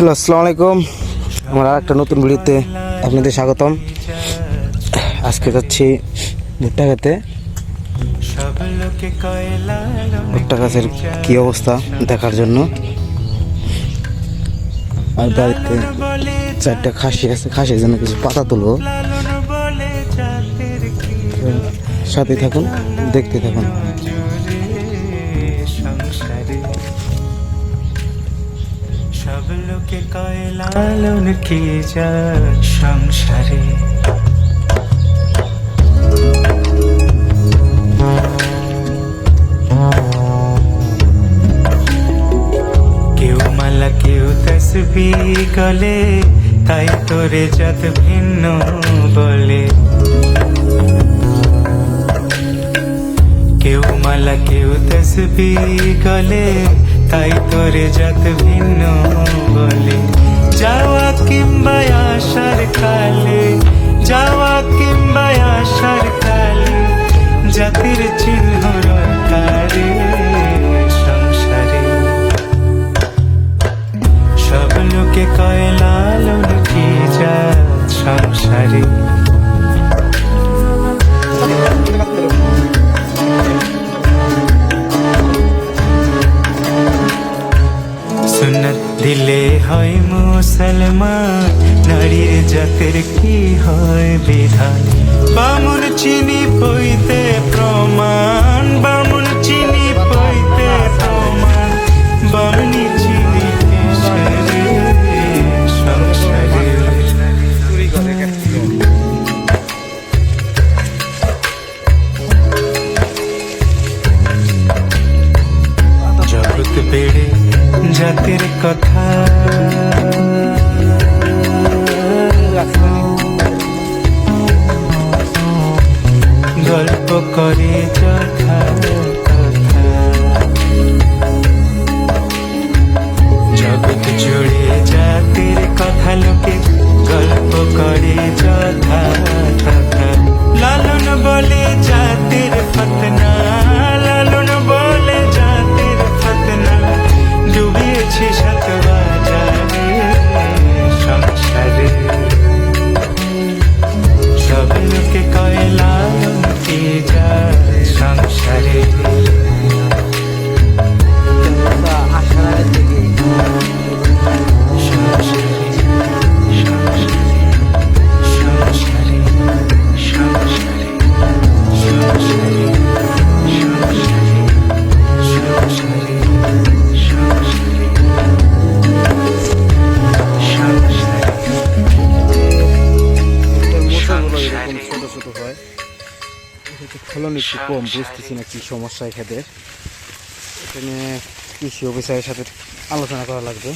Hello, আসসালামু আলাইকুম। আমরা একটা নতুন ভিডিওতে আপনাদের স্বাগতম। আজকে যাচ্ছি ভুট্টা খেতে ভুট্টা গাছের কি অবস্থা দেখার জন্য? আর বাড়িতে চারটা খাসি আছে, খাসির জন্য কিছু পাতা তুলবো। সাথে থাকুন, দেখতে থাকুন। সব লোকে কয় লালন কি যা সংসারে? কেউ মালা, কেউ তসবি গলে, তাই তোরে যত ভিন্ন বলে। কেউ মালা, কেউ তসবি গলে তাই তোরে যত ভিন্ন বলে যাওয়া কিংবা আসার কালে মুসলমান নারীর জাতের কি হয় বিধান? বামুন চিনি পইতে প্রমাণ, বামুন চিনি পইতে প্রমাণ। বামনি চিনি বেড়ে জাতির কথা। গল্প করে যথা। ফলন একটু কম বুঝতেছি না কি সমস্যা এখানে এখানে কৃষি অফিসারের সাথে আলোচনা করা লাগবে।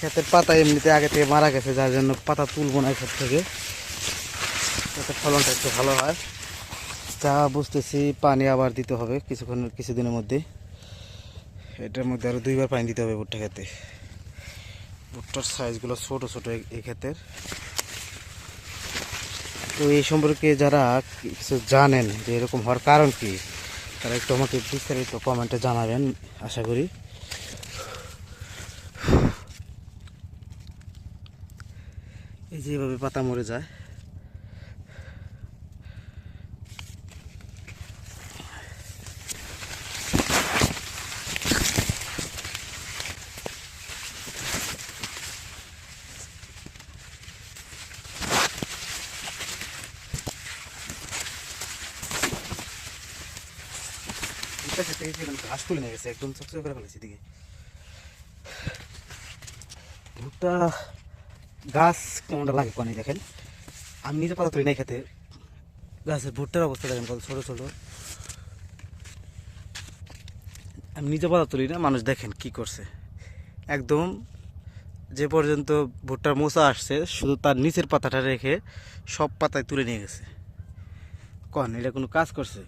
ক্ষেতের পাতা এমনিতে আগে থেকে মারা গেছে যার জন্য পাতা তুলবো না ক্ষেত থেকে। যাতে ফলনটা একটু ভালো হয়। যা বুঝতেছি পানি আবার দিতে হবে কিছুক্ষণ কিছুদিনের মধ্যে। এটার মধ্যে আরও দুইবার পানি দিতে হবে ভুট্টা খেতে। ভুট্টার সাইজগুলো ছোট ছোট এই- ক্ষেতের। তো এই সম্পর্কে যারা কিছু জানেন যে এরকম হওয়ার কারণ কি, তারা একটু আমাকে বিস্তারিত কমেন্টে জানাবেন, আশা করি। এই যেভাবে পাতা মরে যায়। আমি নিজে পাতা তুলি না, মানুষ দেখেন কি করছে। একদম যে পর্যন্ত ভুট্টার মোচা আসছে, শুধু তার নিচের পাতাটা রেখে সব পাতায় তুলে নিয়ে গেছে। কন, এটা কোনো কাজ করছে?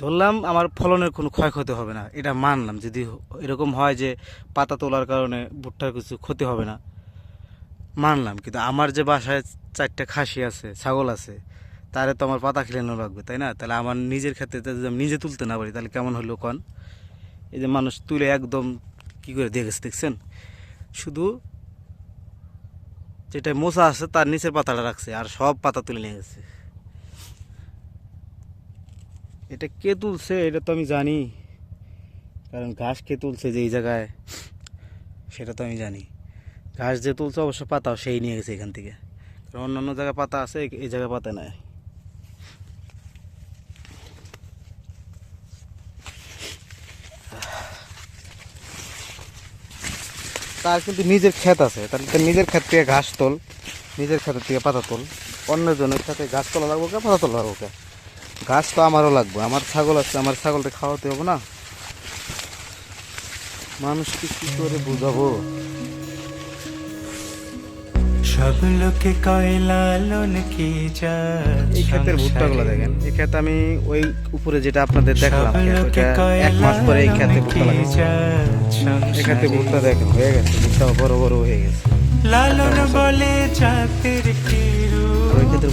ধরলাম আমার ফলনের কোনো ক্ষয়ক্ষতি হবে না। এটা মানলাম। যদি এরকম হয় যে পাতা তোলার কারণে ভুট্টার কিছু ক্ষতি হবে না, মানলাম। কিন্তু আমার যে বাসায় চারটা খাসি আছে, ছাগল আছে, তারে তো আমার পাতা খেলানো লাগবে, তাই না? তাহলে আমার নিজের ক্ষেত্রে যদি আমি নিজে তুলতে না পারি, তাহলে কেমন হলো কন? এই যে মানুষ তুলে একদম কি করে দিয়ে গেছে, দেখছেন? শুধু যেটা মোচা আছে, তার নিচের পাতাটা রাখছে, আর সব পাতা তুলে নিয়ে গেছে। এটা কে তুলছে এটা তো আমি জানি। কারণ ঘাস কে তুলছে যে এই জায়গায়, সেটা তো আমি জানি। ঘাস যে তুলছে, অবশ্য পাতাও সেই নিয়ে গেছে এখান থেকে। কারণ অন্যান্য জায়গায় পাতা আছে এই- জায়গায় পাতা নাই। তার কিন্তু নিজের ক্ষেত আছে। তার নিজের ক্ষেত থেকে ঘাস তোল, নিজের ক্ষেতের থেকে পাতা তোল। অন্যজনের সাথে ঘাস তোলা লাগবো কে, পাতা তোলা লাগবো কে? ঘাস তো আমারও লাগবে। আমার ছাগল আছে আমার ছাগলটা খাওয়াতে হবে না। মানুষকে কি করে বুঝাবো? সব লোকে কয় লালন কি এই ক্ষেতের ভুট্টাগুলো দেখেন এই ক্ষেত আমি ওই উপরে যেটা আপনাদের দেখালাম এক মাস পরে এই ক্ষেতে ভুট্টা কি এই ক্ষেতে ভুট্টা দেখেন হয়ে গেছে ভুট্টা বড় বড় হয়ে গেছে। লালন বলে জাতের কিরু ওই ক্ষেতের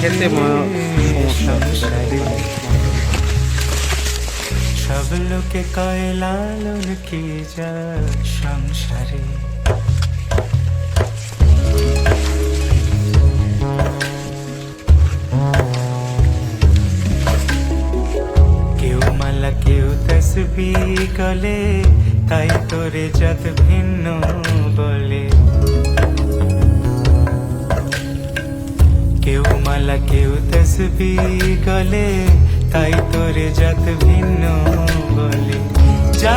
খেতে সমস্যা সব লোকে কয় লালন কি যা সংসারে? কেউ মালা কেউ তসবি গলে তাই তোরে জাত ভিন্ন বলে। কেউ মালা, কেউ তসবি গলে, তাই তোরে জাত ভিন্ন বলে। যা